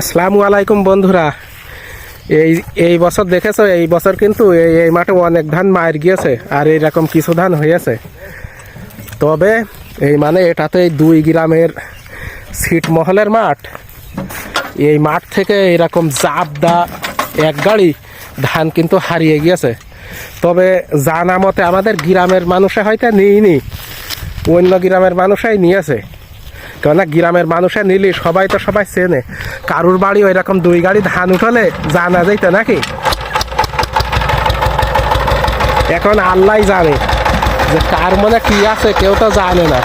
আসসালামু আলাইকুম বন্ধুরা। এই এই বছর দেখেছ, এই বছর কিন্তু এই এই মাঠে অনেক ধান মায়ের গিয়েছে, আর এইরকম কিছু ধান হয়েছে। তবে এই মানে এটা তো এই দুই গ্রামের ছিটমহলের মাঠ। এই মাঠ থেকে এরকম জাবদা এক গাড়ি ধান কিন্তু হারিয়ে গিয়েছে। তবে জানা মতে আমাদের গ্রামের মানুষে হয়তো নিইনি অন্য গ্রামের মানুষাই নিয়েছে। কেননা গ্রামের মানুষের নিলি, সবাই তো সবাই চেনে। কারুর বাড়ি ওই রকম দুই গাড়ি ধান উঠলে জানা যাইত নাকি? এখন আল্লাহ জানে যে কার মনে কি আছে, কেউ তো জানে না।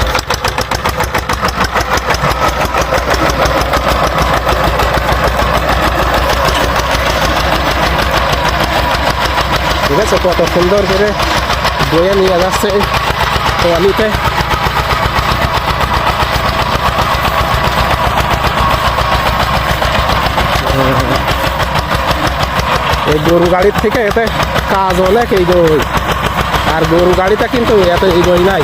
ঠিক আছে, কত সুন্দর করে বয়ে নিয়ে যাচ্ছে ট্রলিতে। এই গরু গাড়ির থেকে এতে কাজ অনেক, এই গরু আর গরু গাড়িটা কিন্তু এত এই নাই।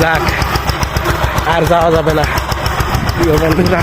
যাক আর যাওয়া যাবে না। প্রিয় বন্ধুরা?